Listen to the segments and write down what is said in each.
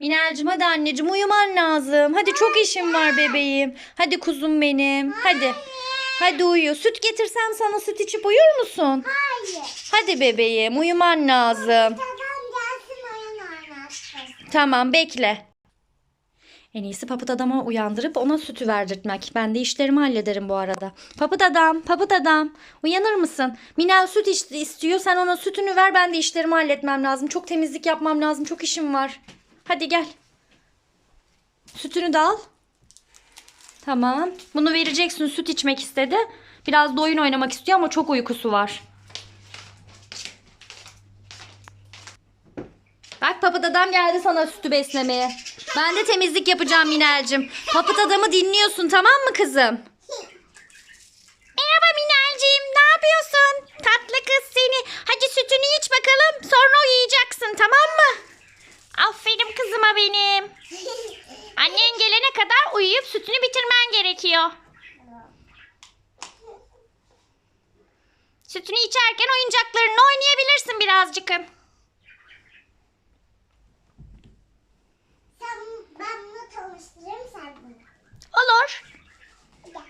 Minelcim hadi anneciğim uyuman lazım. Hadi çok işim var bebeğim. Hadi kuzum benim. Hadi. Hadi uyu. Süt getirsem sana süt içip uyur musun? Hayır. Hadi bebeğim uyuman lazım. Tamam bekle. En iyisi papıt adama uyandırıp ona sütü verdirtmek. Ben de işlerimi hallederim bu arada. Papıt adam, papıt adam. Uyanır mısın? Minel süt istiyor. Sen ona sütünü ver. Ben de işlerimi halletmem lazım. Çok temizlik yapmam lazım. Çok işim var. Hadi gel. Sütünü de al. Tamam. Bunu vereceksin. Süt içmek istedi. Biraz da oyun oynamak istiyor ama çok uykusu var. Bak papıt adam geldi sana sütü beslemeye. Ben de temizlik yapacağım Minel'cim. Papıt adamı dinliyorsun tamam mı kızım? Merhaba Minel'ciğim ne yapıyorsun? Tatlı kız seni. Hadi sütünü iç bakalım sonra uyuyacaksın tamam mı? Aferin kızıma benim. Annen gelene kadar uyuyup sütünü bitirmen gerekiyor. Sütünü içerken oyuncaklarınla oynayabilirsin birazcık. Sen ben bunu tanıştırayım sen bunu. Olur. Gel.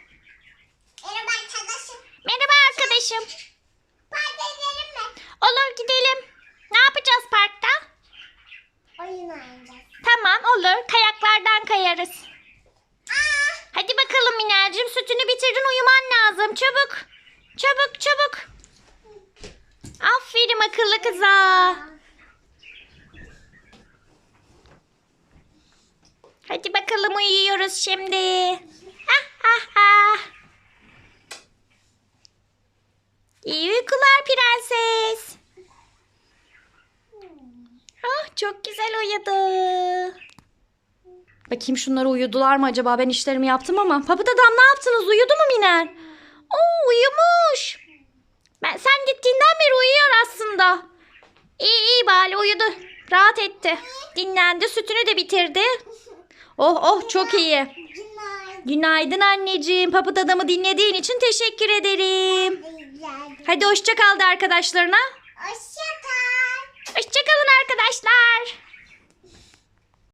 Merhaba arkadaşım. Merhaba arkadaşım. Parka gidelim mi? Olur gidelim. Ne yapacağız parkta? Oyun Tamam olur. Kayaklardan kayarız. Aa, Hadi bakalım Minel'cim sütünü bitirdin uyuman lazım. Çabuk. Çabuk çabuk. Aferin akıllı kıza. Hadi bakalım uyuyoruz şimdi. Ha ha ha. İyi uykular prenses. Ah çok güzel uyudu. Bakayım şunları uyudular mı acaba? Ben işlerimi yaptım ama. Papıt adam ne yaptınız? Uyudu mu Miner? Oo uyumuş. Ben sen gittiğinden beri uyuyor aslında. İyi iyi bari uyudu. Rahat etti. Dinlendi. Sütünü de bitirdi. Oh oh çok iyi. günaydın. Anneciğim. Papıt adamı dinlediğin için teşekkür ederim. Hadi hoşça kal de arkadaşlarına. Hoşça